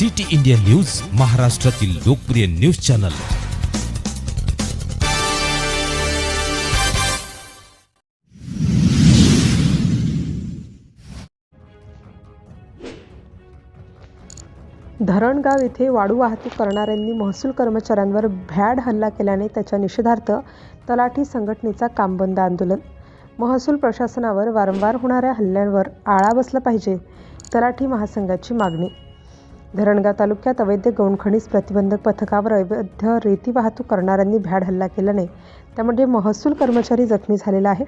City India news महाराष्ट्रातील लोकप्रिय news channel. Dharangaon येथे वाळू वाहतूक करणाऱ्यांनी महसूल कर्मचाऱ्यांवर भ्याड हल्ला केल्याने त्याच्या निषेधार्थ तलाठी संघटनेचा कामबंद आंदोलन. महसूल प्रशासनावर वारंवार होणाऱ्या हल्ल्यांवर आळा बसला पाहिजे तलाठी महासंघाची मागणी. धरणगाव तालुक्यात अवैध गौणखणीज प्रतिबंधक पथकावर अवैध रेती वाहतूक करणाऱ्यांनी भ्याड हल्ला केल्याने त्यामध्ये महसूल कर्मचारी जखमी झालेला आहे.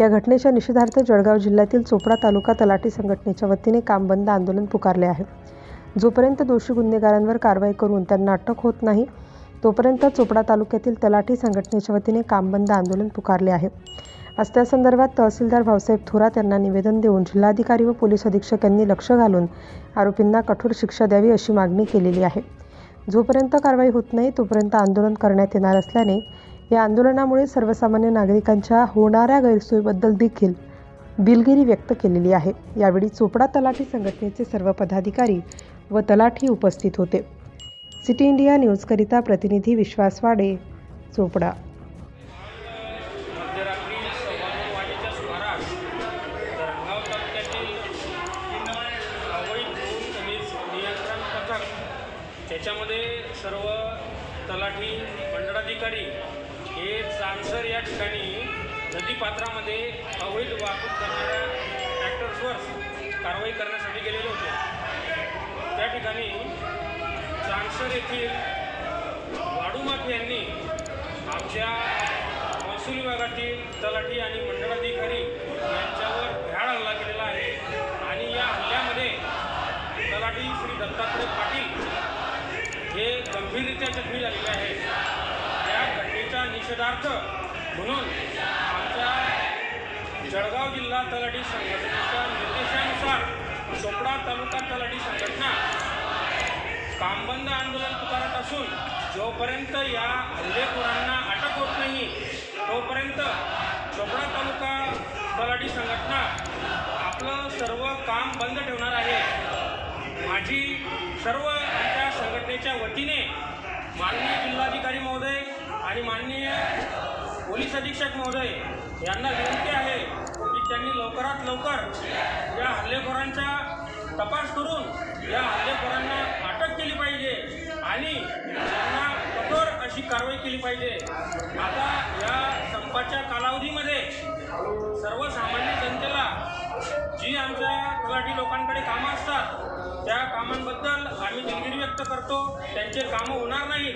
या घटनेच्या निषेधार्थ जळगाव जिल्ह्यातील चोपडा तालुका तलाठी संघटनेच्या वतीने कामबंद आंदोलन पुकारले आहे. जोपर्यंत दोषी गुन्हेगारांवर कारवाई करून त्यांना अटक होत नाही तोपर्यंत चोपडा तालुक्यातील तलाठी संघटनेच्या वतीने कामबंद आंदोलन पुकारले आहे. आज त्यासंदर्भात तहसीलदार भाऊसाहेब थोरात यांना निवेदन देऊन जिल्हाधिकारी व पोलीस अधीक्षक यांनी लक्ष घालून आरोपींना कठोर शिक्षा द्यावी अशी मागणी केलेली आहे. जोपर्यंत कारवाई होत नाही तोपर्यंत आंदोलन करण्यात येणार असल्याने या आंदोलनामुळे सर्वसामान्य नागरिकांच्या होणाऱ्या गैरसोयीबद्दल देखील दिलगिरी व्यक्त केलेली आहे. यावेळी चोपडा तलाठी संघटनेचे सर्व पदाधिकारी व तलाठी उपस्थित होते. सिटी इंडिया न्यूजकरिता प्रतिनिधी विश्वास वाडे चोपडा. त्याच्यामध्ये सर्व तलाठी मंडळाधिकारी हे चांसर या ठिकाणी नदीपात्रामध्ये अवैध वाहतूक करणाऱ्या ट्रॅक्टर्सवर कारवाई करण्यासाठी गेलेले होते. त्या ठिकाणी चांसर येथील वाडू यांनी आमच्या महसूल विभागातील तलाठी आणि मंडळाधिकारी यांच्यावर भ्याड हल्ला केलेला आहे आणि या हल्ल्यामध्ये तलाठी श्री दत्तात्रय गंभीररित्या जखमी झालेले आहेत या घटनेचा निषेधार्थ म्हणून आमच्या जळगाव जिल्हा तलाठी संघटनेच्या निर्देशानुसार चोपडा तालुका तलाठी संघटना कामबंद आंदोलन पुकारत असून जोपर्यंत या हल्लेखोरांना अटक होत नाही तोपर्यंत चोपडा तालुका तलाठी संघटना आपलं सर्व काम बंद ठेवणार आहे. माझी सर्व आमच्या संघटनेच्या वतीने माननीय जिल्हाधिकारी महोदय आणि माननीय पोलीस अधीक्षक महोदय यांना विनंती आहे की त्यांनी लवकरात लवकर या हल्लेखोरांचा तपास करून या हल्लेखोरांना अटक केली पाहिजे आणि त्यांना कठोर अशी कारवाई केली पाहिजे. आता या संपाच्या कालावधीमध्ये करतो त्यांचे कामं होणार नाही.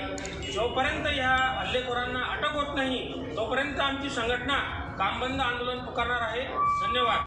जोपर्यंत ह्या हल्लेखोरांना अटक होत नाही तोपर्यंत आमची संघटना कामबंद आंदोलन पुकारणार आहे. धन्यवाद.